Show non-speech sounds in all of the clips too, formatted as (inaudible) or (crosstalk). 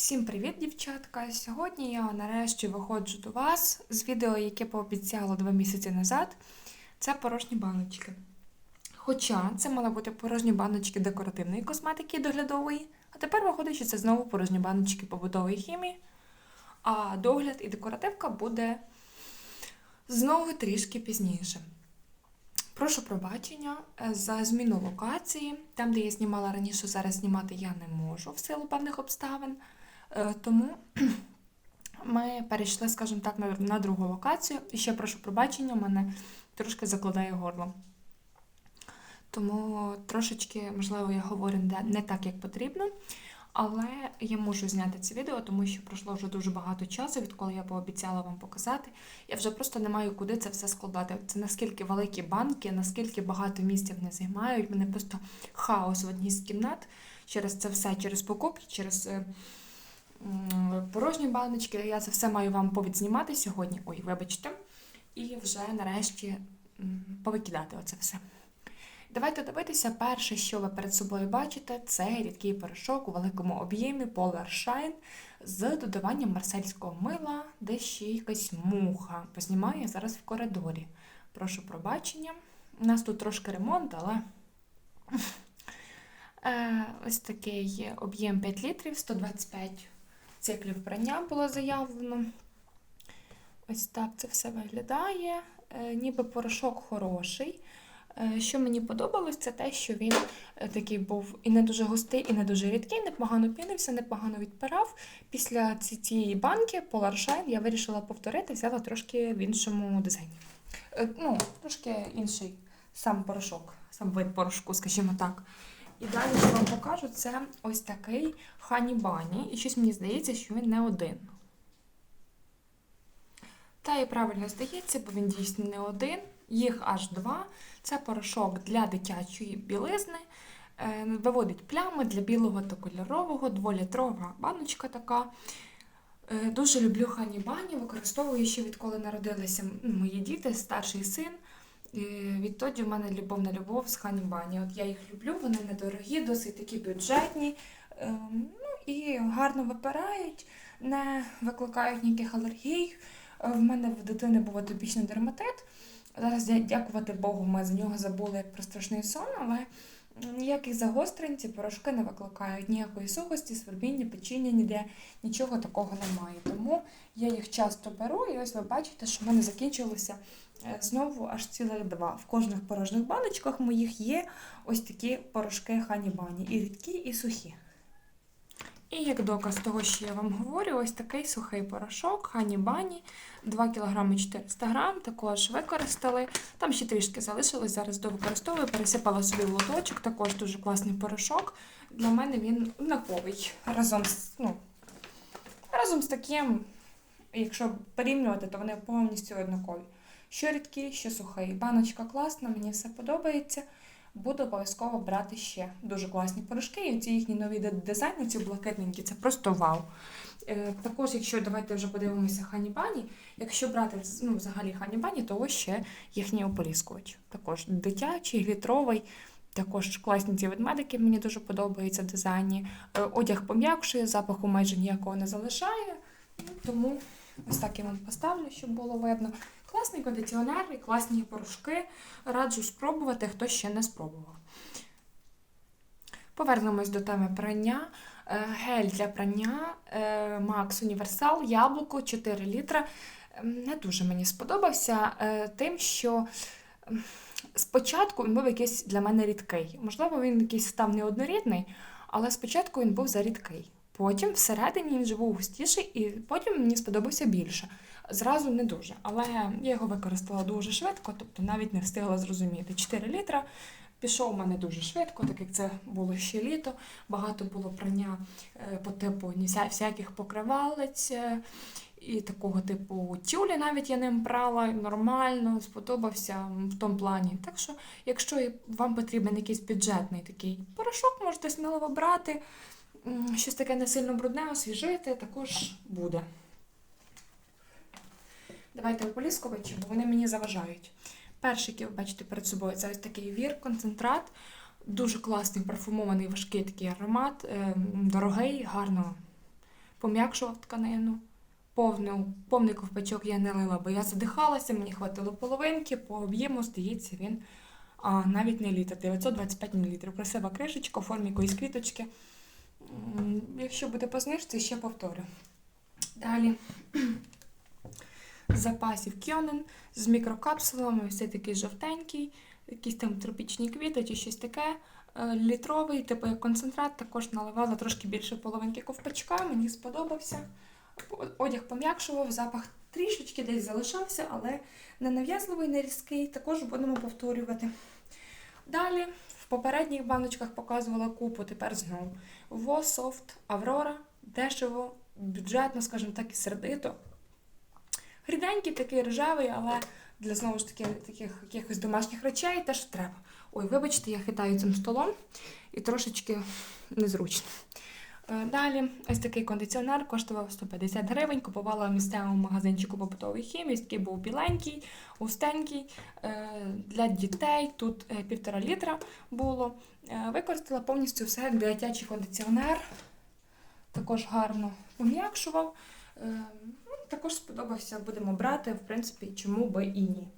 Всім привіт, дівчатка! Сьогодні я нарешті виходжу до вас з відео, яке пообіцяла два місяці назад. Це порожні баночки. Хоча це мали бути порожні баночки декоративної косметики доглядової, а тепер виходить, що це знову порожні баночки побутової хімії. А догляд і декоративка буде знову трішки пізніше. Прошу пробачення е, за зміну локації. Там, де я знімала раніше, зараз знімати я не можу в силу певних обставин. Е, Тому (clears throat) ми перейшли, скажімо так, на, другу локацію. І ще прошу пробачення, мене трошки закладає горло. Тому трошечки, можливо, я говорю не- так, як потрібно. Але я можу зняти це відео, тому що пройшло вже дуже багато часу, відколи я пообіцяла вам показати. Я вже просто не маю куди це все складати. Це наскільки великі банки, наскільки багато місця вони займають. Мене просто хаос в одній з кімнат через це все, через покупки, через е, порожні баночки. Я це все маю вам повідзнімати сьогодні. Ой, вибачте. І вже нарешті повикидати оце все. Давайте дивитися. Перше, що ви перед собою бачите, це рідкий порошок у великому об'ємі Polar Shine з додаванням марсельського мила, де ще якась муха. Познімаю я зараз в коридорі. Прошу пробачення. У нас тут трошки ремонт, але Е, ось такий об'єм 5 літрів, 125 циклів прання було заявлено. Ось так це все виглядає. Е, Ніби порошок хороший. Е, Що мені подобалось, це те, що він е, такий був і не дуже густий, і не дуже рідкий, непогано пінився, непогано відпирав. Після цієї банки Polar Shine я вирішила повторити, взяла трошки в іншому дизайні. Ну, трошки інший сам порошок, сам вид порошку, скажімо так. І далі, що вам покажу, це ось такий Хані Бані. І щось мені здається, що він не один. Та і правильно здається, бо він дійсно не один. Їх аж два. Це порошок для дитячої білизни. Е, Виводить плями для білого та кольорового, дволітрова баночка така. Е, Дуже люблю хані бані, використовую ще відколи народилися мої діти, старший син. Відтоді в мене любов на любов з хані бані. От я їх люблю, вони недорогі, досить такі бюджетні. Ем, Ну і гарно випирають, не викликають ніяких алергій. Е, В мене в дитини був атопічний дерматит. Зараз, дя- дякувати Богу, ми з нього забули як про страшний сон, але ніяких загострень ці порошки не викликають ніякої сухості, свербіння, печіння, ніде нічого такого немає. Тому я їх часто беру, і ось ви бачите, що в мене закінчилося е, знову аж цілих два. В кожних порожніх баночках моїх є ось такі порошки хані-бані, і рідкі, і сухі. І як доказ того, що я вам говорю, ось такий сухий порошок Хані Бані 2 кг 400 г, також використали. Там ще трішки залишилось, зараз довикористовую, пересипала собі в лоточок, також дуже класний порошок. Для мене він однаковий. Разом з, ну, разом з таким, якщо порівнювати, то вони повністю однакові. Що рідкий, що сухий. Баночка класна, мені все подобається. Буду обов'язково брати ще дуже класні порошки. І ці їхні нові ди- дизайни, ці блакитненькі, це просто вау. Е, також, якщо давайте вже подивимося Ханібані, якщо брати ну, взагалі Ханібані, то ось ще їхній ополіскувач. Також дитячий, глітровий. Також класні ці ведмедики, мені дуже подобаються в дизайні. Е, Одяг пом'якшує, запаху майже ніякого не залишає. Тому ось так я вам поставлю, щоб було видно. Класний кондиціонер і класні порошки. Раджу спробувати, хто ще не спробував. Повернемось до теми прання. Е, Гель для прання е, Max Universal яблуко 4 літра. Не дуже мені сподобався е, тим, що спочатку він був якийсь для мене рідкий. Можливо, він якийсь став неоднорідний, але спочатку він був зарідкий. Потім всередині він вже був густіший, і потім мені сподобався більше. Зразу не дуже, але я його використала дуже швидко, тобто навіть не встигла зрозуміти. 4 літра пішов у мене дуже швидко, так як це було ще літо. Багато було прання е, по типу всяких покривалець. е, І такого типу тюлі навіть я ним брала нормально, сподобався в тому плані. Так що, якщо вам потрібен якийсь бюджетний такий порошок, можете сміливо брати. Щось таке не сильно брудне, освіжити також буде. Давайте ополіскувачі, бо вони мені заважають. Перший, який ви бачите перед собою, це ось такий вір, концентрат. Дуже класний, парфумований, важкий такий аромат, ем, дорогий, гарно пом'якшував тканину. Повну, повний ковпачок я не лила, бо я задихалася, мені хватило половинки, по об'єму, здається, він а, навіть не літр, 925 мл. Красива кришечка у формі якоїсь квіточки. Якщо буде по знижці, ще повторю. Далі запасів Кьонен з мікрокапсулами, все такий жовтенький, якісь там тропічні квіти чи щось таке. Е, Літровий, типу як концентрат, також наливала трошки більше половинки ковпачка, мені сподобався. Одяг пом'якшував, запах трішечки десь залишався, але не нав'язливий, не різкий, також будемо повторювати. Далі в попередніх баночках показувала купу, тепер знову. Вософт, Аврора, дешево, бюджетно, скажімо так, і сердито. Ріденький, такий рожевий, але для знову ж таки таких якихось домашніх речей теж треба. Ой, вибачте, я хитаю цим столом і трошечки незручно. Е, Далі ось такий кондиціонер коштував 150 гривень. Купувала в місцевому магазинчику побутової хімії. Такий був біленький, густенький е, для дітей. Тут е, півтора літра було. Використала повністю все як дитячий кондиціонер. Також гарно пом'якшував. Також сподобався, будемо брати, в принципі, чому би і ні.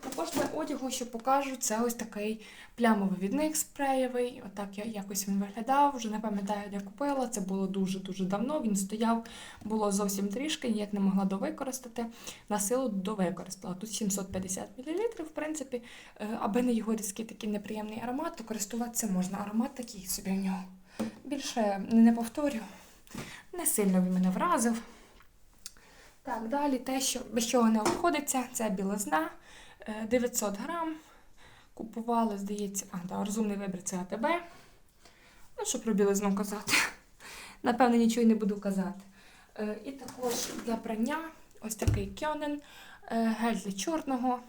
Також для одягу, що покажу, це ось такий плямовий відник спреєвий. Отак я якось він виглядав. Вже не пам'ятаю, де купила. Це було дуже-дуже давно. Він стояв, було зовсім трішки, ніяк не могла довикористати. На силу довикористала. Тут 750 мл, в принципі, Е, аби не його різкий такий неприємний аромат, то користуватися можна. Аромат такий собі в нього. Більше не повторю. Не сильно він мене вразив. Так, далі те, що без чого не обходиться, це білизна. Е, 900 грам. Купували, здається, а, да, розумний вибір це АТБ. Ну, що про білизну казати. (laughs) Напевно, нічого й не буду казати. Е, І також для прання ось такий кьонен, е, гель для чорного,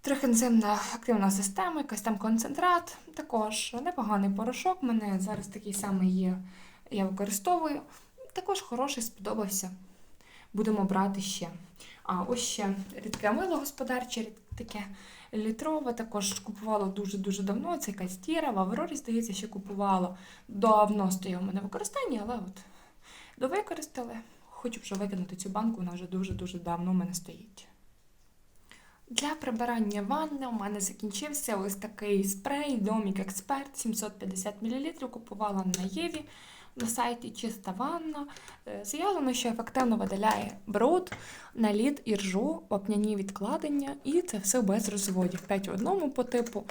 трихензимна активна система, якась там концентрат. Також непоганий порошок. У мене зараз такий самий є, я використовую. Також хороший, сподобався. Будемо брати ще. А ось ще рідке мило господарче, таке літрове. Також купувала дуже-дуже давно. Це якась тіра, в Аврорі, здається, ще купувала. Давно стояв у мене в використанні, але от довикористали. Хочу вже викинути цю банку, вона вже дуже-дуже давно у мене стоїть. Для прибирання ванни у мене закінчився ось такий спрей Домік Експерт 750 мл. Купувала на Єві на сайті Чиста ванна. Е, Заявлено, що ефективно видаляє бруд, наліт і ржу, вапняні відкладення, і це все без розводів. 5 в одному по типу.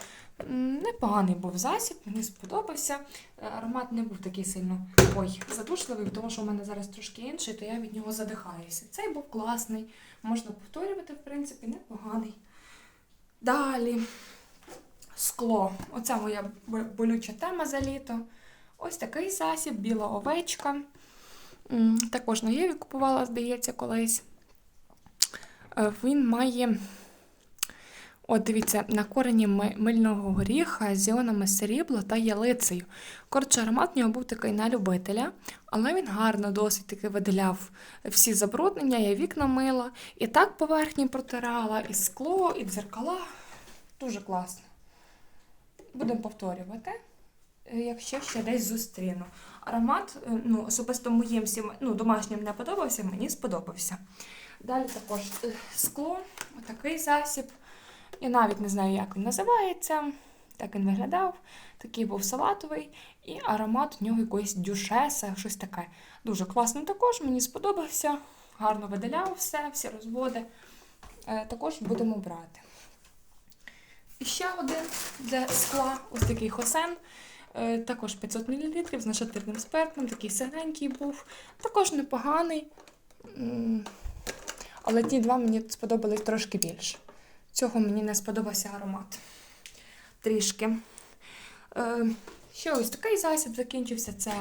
Непоганий був засіб, мені сподобався. Е, Аромат не був такий сильно ой, задушливий, тому що в мене зараз трошки інший, то я від нього задихаюся. Цей був класний, можна повторювати, в принципі, непоганий. Далі скло. Оце моя болюча тема за літо. Ось такий засіб, біла овечка. Також на Єві купувала, здається, колись. Е, Він має, от дивіться, на корені мильного горіха з іонами срібла та ялицею. Коротше, аромат в нього був такий на любителя, але він гарно досить таки виділяв всі забруднення, я вікна мила, і так поверхні протирала, і скло, і дзеркала. Дуже класно. Будемо повторювати е, якщо ще десь зустріну. Аромат, е, ну, особисто моїм ну, домашнім не подобався, мені сподобався. Далі також е, скло, отакий засіб. Я навіть не знаю, як він називається. Так він виглядав. Такий був салатовий, і аромат у нього якоїсь дюшеса, щось таке. Дуже класно також, мені сподобався. Гарно видаляв все, всі розводи. Е, Також будемо брати. І ще один для скла, ось такий хосен. Е, Також 500 мл з нашатирним спиртом, такий синенький був. Також непоганий. Але ті два мені сподобались трошки більше. Цього мені не сподобався аромат. Трішки. Е, Ще ось такий засіб закінчився. Це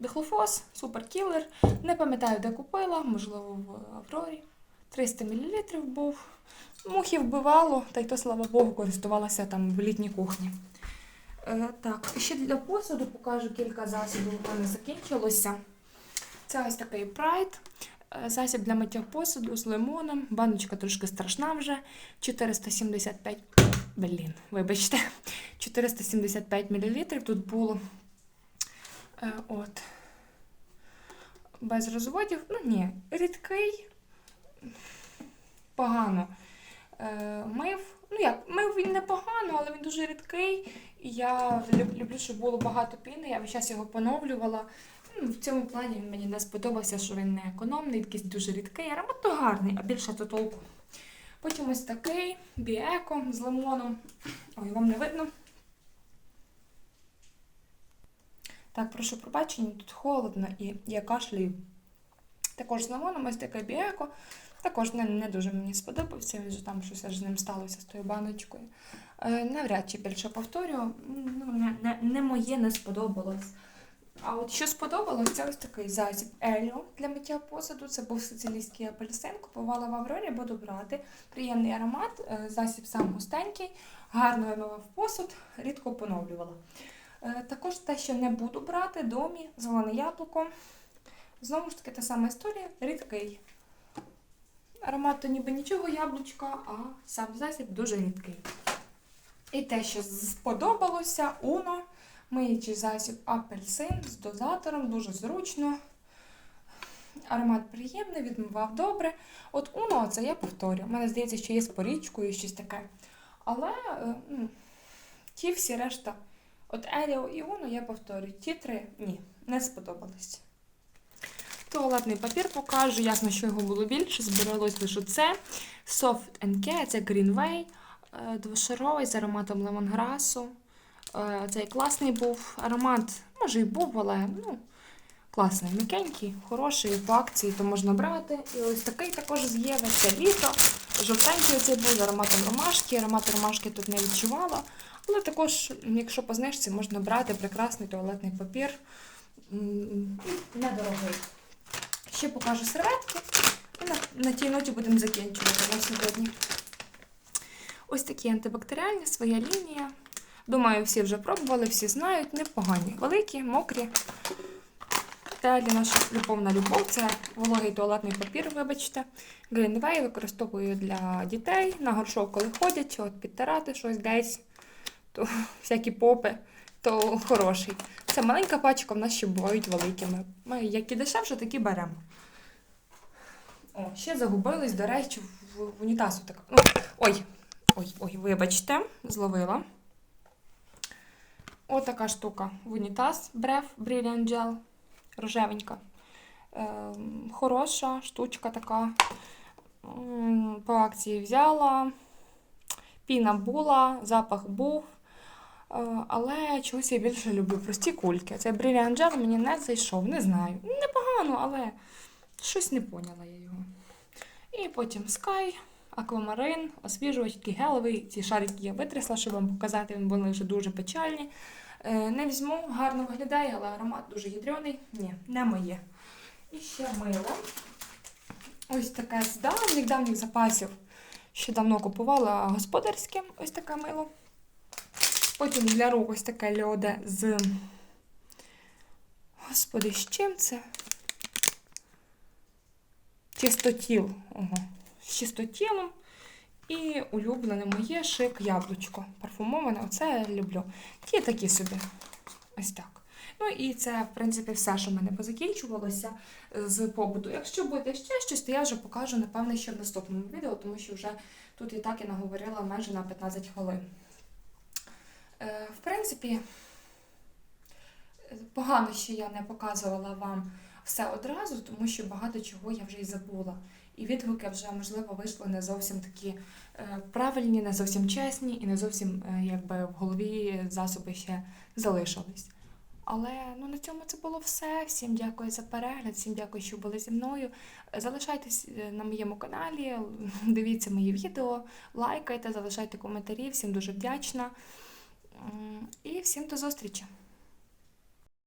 дихлофос, суперкілер. Не пам'ятаю, де купила, можливо, в Аврорі. 300 мл був. Мухи вбивало, та й то, слава Богу, користувалася там в літній кухні. Е, так, ще для посуду покажу кілька засобів, у мене закінчилося. Це ось такий Pride. Е, Засіб для миття посуду з лимоном. Баночка трошки страшна вже. 475. Блін, вибачте. 475 мл тут було. Е, от. без розводів. Ну ні, рідкий, погано е, мив. Ну як, мив він непогано, але він дуже рідкий. І я люблю, щоб було багато піни. Я весь час його поновлювала. Ну, в цьому плані мені не сподобався, що він не економний, якийсь дуже рідкий. Аромат то гарний, а більше то толку. Потім ось такий біеко з лимоном. Ой, вам не видно. Так, прошу пробачення, тут холодно і я кашлюю. Також з лимоном ось таке біеко. Також не, не дуже мені сподобався, він же там щось з ним сталося з тою баночкою. Е, навряд чи більше повторю, ну, не, не, не моє не сподобалось. А от що сподобалось, це ось такий засіб Еліо для миття посуду. Це був сицилійський апельсин, купувала в Аврорі, буду брати. Приємний аромат, е, засіб сам густенький, гарно вимивав посуд, рідко поновлювала. Е, Також те, що не буду брати, домі, зелене яблуко. Знову ж таки, та сама історія, рідкий. Аромат то ніби нічого яблучка, а сам засіб дуже рідкий. І те, що сподобалося, Уно, миючий засіб апельсин з дозатором, дуже зручно. Аромат приємний, відмивав добре. От Уно, це я повторю. У мене здається, що є з порічкою, щось таке. Але е, м, ті всі решта, от Еліо і Уно, я повторю. Ті три ні, не сподобались. Туалетний папір покажу, ясно, що його було більше, збиралось лише це. Soft Care, це Greenway, е, двошаровий з ароматом лемонграсу. Е, Цей класний був аромат, може і був, але ну, класний, м'якенький, хороший, по акції то можна брати. І ось такий також з літо. Жовтенький оцей був з ароматом ромашки. Аромат ромашки тут не відчувала. Але також, якщо по знижці, можна брати прекрасний туалетний папір. Недорогий. Ще покажу серветки. І на, на тій ноті будемо закінчувати на сьогодні. Ось такі антибактеріальні, своя лінія. Думаю, всі вже пробували, всі знають, непогані. Великі, мокрі. Далі наша любовна любов це вологий туалетний папір, вибачте. Greenway використовую для дітей. На горшок, коли ходять, от підтирати щось десь, то всякі попи, то хороший. Це маленька пачка, в нас ще бувають великими. Ми які дешевше, такі беремо. О, ще загубились, до речі, в, унітазу така. Ну, ой, ой, ой, вибачте, зловила. Отака штука в унітаз Бреф Brilliant Gel. Рожевенька. Ем, хороша штучка така. По акції взяла. Піна була, запах був. Е, Але чогось я більше люблю прості кульки. Цей Brilliant Gel мені не зайшов, не знаю. Непогано, але щось не поняла я його. І потім Sky, аквамарин, освіжувач, такий гелевий. Ці шарики я витрясла, щоб вам показати, вони були вже дуже печальні. Е, Не візьму, гарно виглядає, але аромат дуже ядрений. Ні, не моє. І ще мило. Ось таке з давніх давніх запасів. Ще давно купувала господарське ось таке мило. Потім для рук ось таке льоде з. Господи, з чим це? Чистотіл. Ого. З чистотілом. І улюблене моє шик яблучко. Парфумоване, оце я люблю. Ті такі собі. Ось так. Ну і це, в принципі, все, що в мене позакінчувалося з побуту. Якщо буде ще щось, то я вже покажу, напевне, ще в наступному відео, тому що вже тут і так я наговорила майже на 15 хвилин. Е, В принципі, погано, що я не показувала вам все одразу, тому що багато чого я вже й забула. І відгуки вже, можливо, вийшли не зовсім такі е, правильні, не зовсім чесні і не зовсім е, якби в голові засоби ще залишились. Але ну, на цьому це було все. Всім дякую за перегляд, всім дякую, що були зі мною. Залишайтесь е, на моєму каналі, (laughs) дивіться мої відео, лайкайте, залишайте коментарі. Всім дуже вдячна. І всім до зустрічі!